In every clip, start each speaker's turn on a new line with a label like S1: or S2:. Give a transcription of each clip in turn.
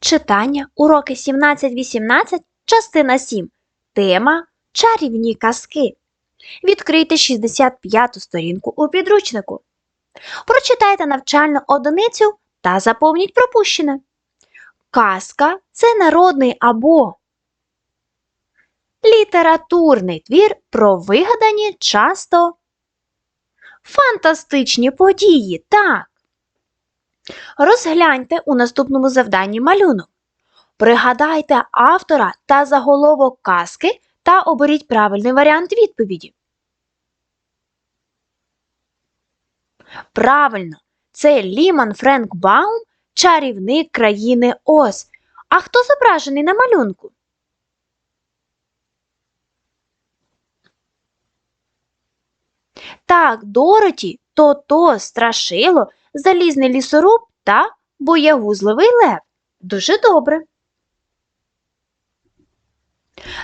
S1: Читання уроки 17-18, частина 7. Тема Чарівні казки. Відкрийте 65-ту сторінку у підручнику. Прочитайте навчальну одиницю та заповніть пропущене. Казка це народний або літературний твір про вигадані часто фантастичні події. Так. Розгляньте у наступному завданні малюнок. Пригадайте автора та заголовок казки та оберіть правильний варіант відповіді. Правильно, це Ліман Френк Баум, чарівник країни Оз. А хто зображений на малюнку? Так, Дороті, Тото, Страшило, залізний лісоруб та боягузливий лев. Дуже добре.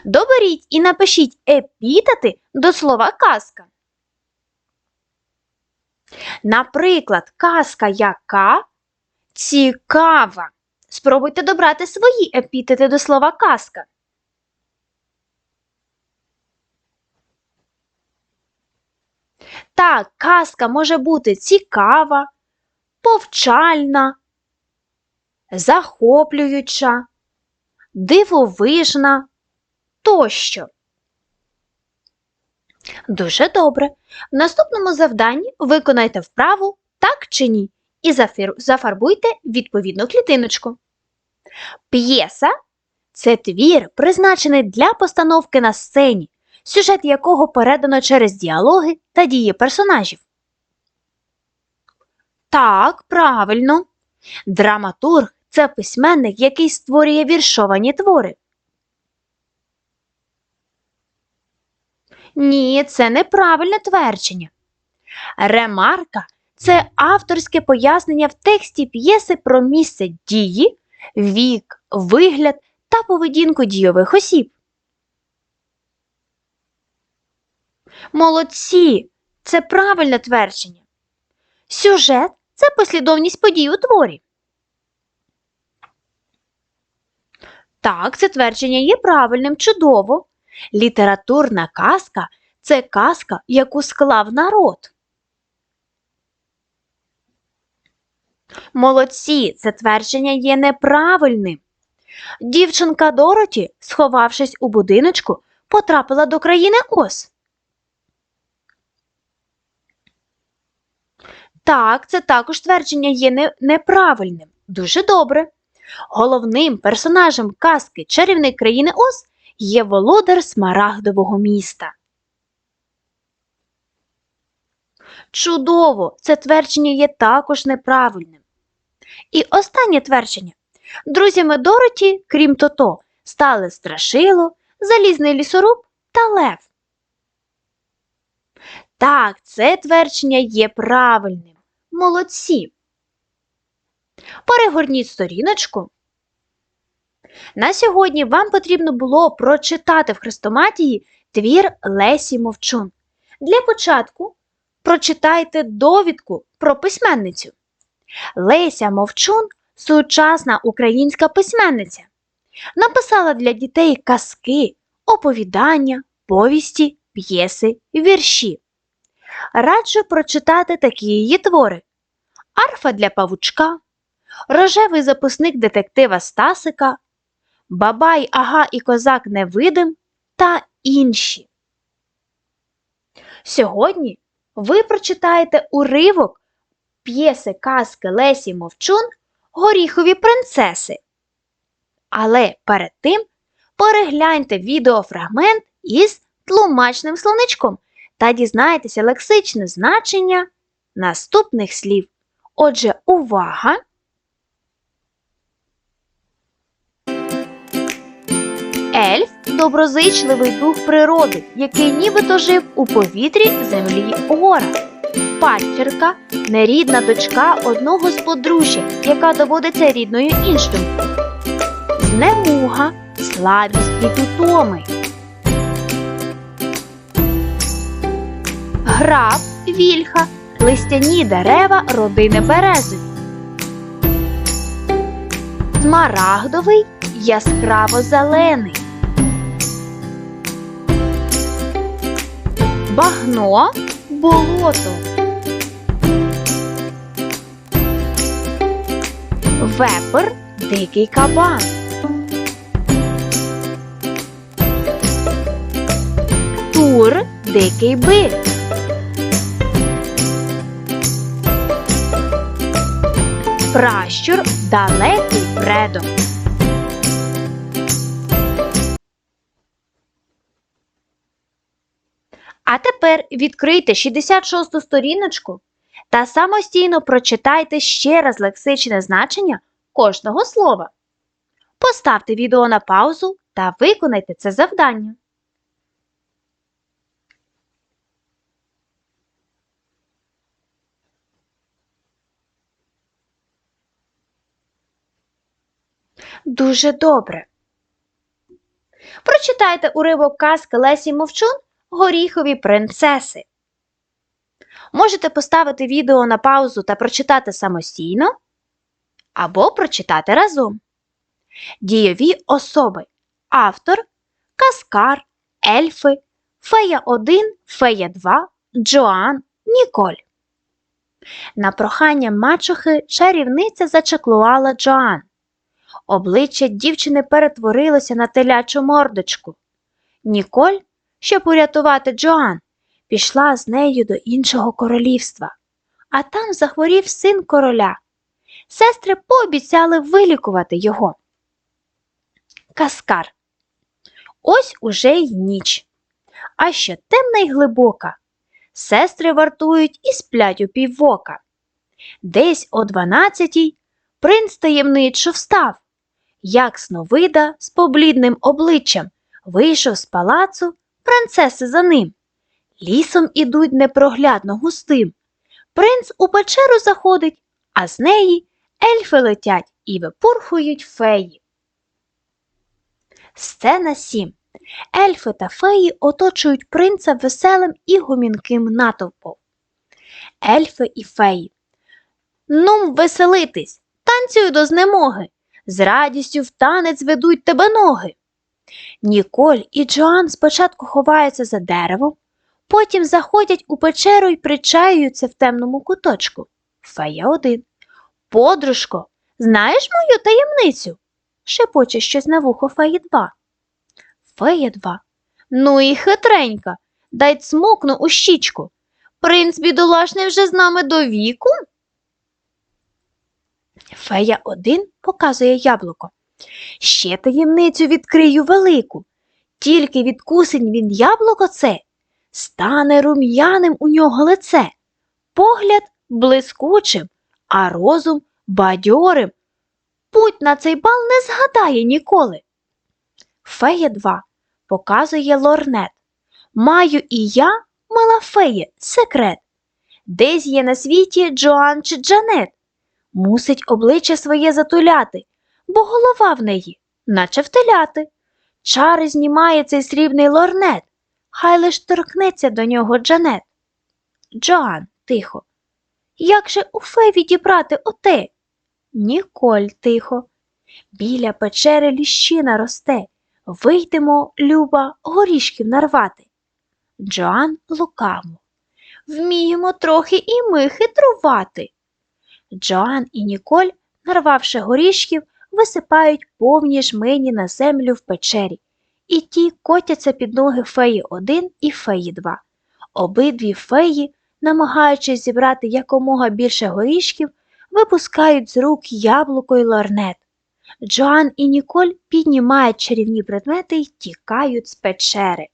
S1: Доберіть і напишіть епітети до слова казка. Наприклад, казка яка цікава. Спробуйте добрати свої епітети до слова казка. Так, казка може бути цікава, повчальна, захоплююча, дивовижна тощо. Дуже добре. В наступному завданні виконайте вправу так чи ні і зафарбуйте відповідну клітиночку. П'єса це твір, призначений для постановки на сцені, сюжет якого передано через діалоги та дії персонажів. Так, правильно. Драматург це письменник, який створює віршовані твори. Ні, це неправильне твердження. Ремарка це авторське пояснення в тексті п'єси про місце дії, вік, вигляд та поведінку дійових осіб. Молодці! Це правильне твердження. Сюжет це послідовність подій у творі. Так, це твердження є правильним, чудово. Літературна казка це казка, яку склав народ. Молодці, це твердження є неправильним. Дівчинка Дороті, сховавшись у будиночку, потрапила до країни Оз. Так, це також твердження є не- неправильним. Дуже добре. Головним персонажем казки Чарівник країни Оз є володар Смарагдового міста. Чудово! Це твердження є також неправильним. І останнє твердження. Друзями Дороті, крім Тото, стали Страшило, Залізний лісоруб та Лев. Так, це твердження є правильним. Молодці. Перегорніть сторіночку. На сьогодні вам потрібно було прочитати в хрестоматії твір Лесі Мовчун. Для початку прочитайте довідку про письменницю. Леся Мовчун сучасна українська письменниця. Написала для дітей казки, оповідання, повісті, п'єси, вірші. Раджу прочитати такі її твори: Арфа для павучка, Рожевий записник детектива Стасика, Бабай, Ага і Козак Невидим та інші. Сьогодні ви прочитаєте уривок п'єси казки Лесі Мовчун Горіхові принцеси. Але перед тим перегляньте відеофрагмент із тлумачним словничком та дізнайтеся лексичне значення наступних слів. Отже, увага! Ельф доброзичливий дух природи, який нібито жив у повітрі, землі, горах. Падчерка нерідна дочка одного з подружжя, яка доводиться рідною іншим. Знемуга, слабість від утоми. Граб, вільха, листяні дерева родини берези. Смарагдовий яскраво зелений. Багно болото. Вепер дикий кабан. Тур дикий бик. Пращур далекий предок. А тепер відкрийте 66-ту сторіночку та самостійно прочитайте ще раз лексичне значення кожного слова. Поставте відео на паузу та виконайте це завдання. Дуже добре. Прочитайте уривок казки Лесі Мовчун Горіхові принцеси. Можете поставити відео на паузу та прочитати самостійно або прочитати разом. Дійові особи. Автор Каскар, Ельфи, Фея 1, Фея 2, Джоан, Ніколь. На прохання мачухи чарівниця зачеклувала Джоан. Обличчя дівчини перетворилося на телячу мордочку. Ніколь, щоб урятувати Джоан, пішла з нею до іншого королівства, а там захворів син короля. Сестри пообіцяли вилікувати його. Каскар. Ось уже й ніч. А ще темна й глибока. Сестри вартують і сплять у піввока. Десь о дванадцятій принц таємничо встав, як сновида з поблідним обличчям вийшов з палацу, принцеси за ним. Лісом ідуть непроглядно густим. Принц у печеру заходить, а з неї ельфи летять і випурхують феї. Сцена 7. Ельфи та феї оточують принца веселим і гомінким натовпом. Ельфи і феї. Нум веселитись, танцюй до знемоги. З радістю в танець ведуть тебе ноги. Ніколь і Джоан спочатку ховаються за деревом, потім заходять у печеру і причаюються в темному куточку. Фея один. Подружко, знаєш мою таємницю? шепоче щось на вухо феї два. Фея два. Ну і хитренька. Дай цмокну у щічку. Принц бідолашний вже з нами до віку. Фея один показує яблуко. Ще таємницю відкрию велику. Тільки відкусень він яблуко це, стане рум'яним у нього лице, погляд блискучим, а розум бадьорим. Путь на цей бал не згадає ніколи. Фея 2 показує лорнет. Маю і я, мила фея, секрет. Десь є на світі Джоан чи Джанет. Мусить обличчя своє затуляти, бо голова в неї, наче втеляти. Чари знімає цей срібний лорнет, хай лиш торкнеться до нього Джанет. Джоан, тихо. Як же у фей відібрати оте? Ніколь тихо. Біля печери ліщина росте. Вийдемо, Люба, горішків нарвати. Джоан лукаво. Вміємо трохи і ми хитрувати. Джоан і Ніколь, нарвавши горішків, висипають повні жмені на землю в печері, і ті котяться під ноги феї 1 і феї 2. Обидві феї, намагаючись зібрати якомога більше горішків, випускають з рук яблуко й лорнет. Джоан і Ніколь піднімають чарівні предмети й тікають з печери.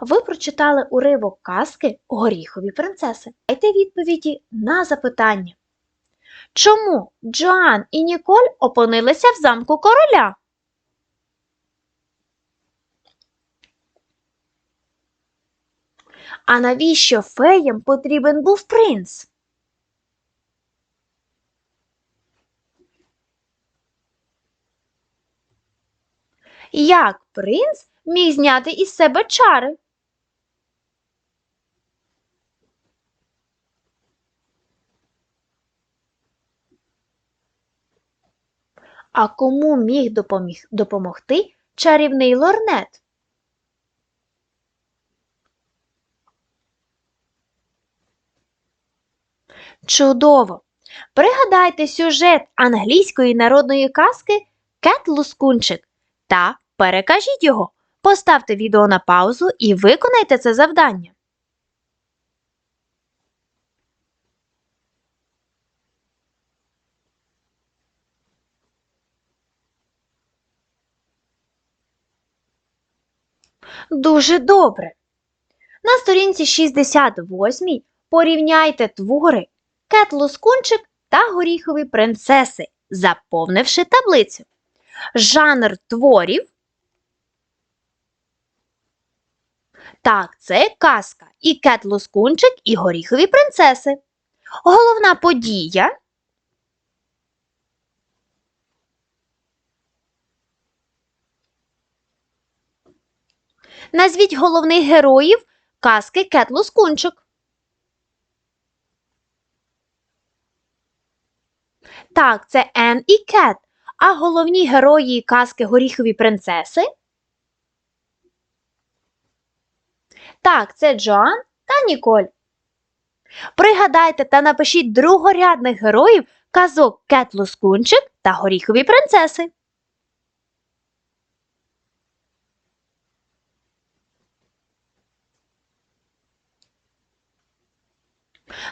S1: Ви прочитали уривок казки Горіхові принцеси. Дайте відповіді на запитання. Чому Джоан і Ніколь опинилися в замку короля? А навіщо феям потрібен був принц? Як принц міг зняти із себе чари? А кому міг допоміг, допомогти чарівний лорнет? Чудово! Пригадайте сюжет англійської народної казки Кет Лускунчик та перекажіть його. Поставте відео на паузу і виконайте це завдання. Дуже добре. На сторінці 68 порівняйте твори Кет Лускунчик та Горіхові принцеси, заповнивши таблицю. Жанр творів. Так, це казка. І Кет Лускунчик, і Горіхові принцеси. Головна подія. Назвіть головних героїв казки Кет Лускунчик. Так, це Ен і Кет. А головні герої казки Горіхові принцеси? Так, це Джоан та Ніколь. Пригадайте та напишіть другорядних героїв казок Кет Лускунчик та Горіхові принцеси.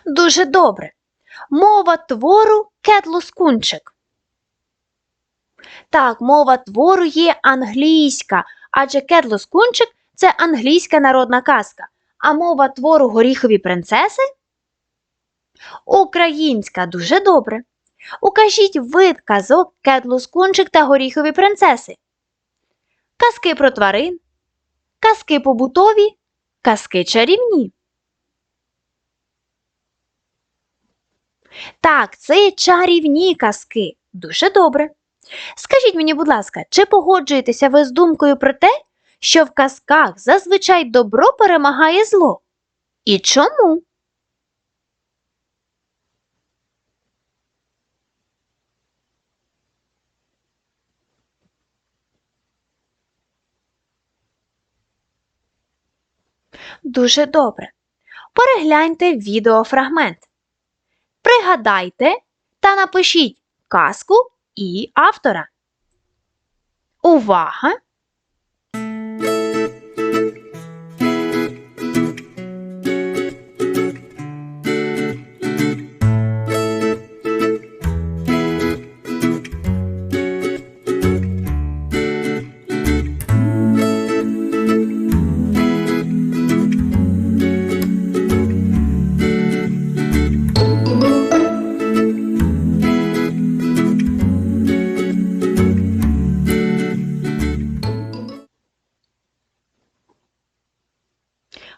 S1: Дуже добре. Мова твору Кет Лускунчик. Так, мова твору є англійська, адже Кет Лускунчик – це англійська народна казка. А мова твору Горіхові принцеси? Українська, дуже добре. Укажіть вид казок Кет Лускунчик та Горіхові принцеси. Казки про тварин, казки побутові, казки чарівні. Так, це чарівні казки. Дуже добре. Скажіть мені, будь ласка, чи погоджуєтеся ви з думкою про те, що в казках зазвичай добро перемагає зло? І чому? Дуже добре. Перегляньте відеофрагмент. Пригадайте та напишіть казку і автора. Увага!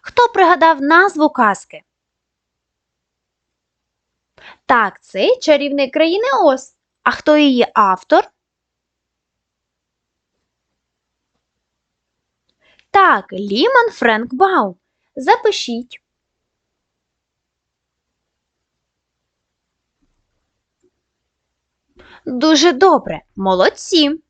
S1: Хто пригадав назву казки? Так, це чарівник країни Оз. А хто її автор? Так, Ліман Френк Баум. Запишіть. Дуже добре. Молодці.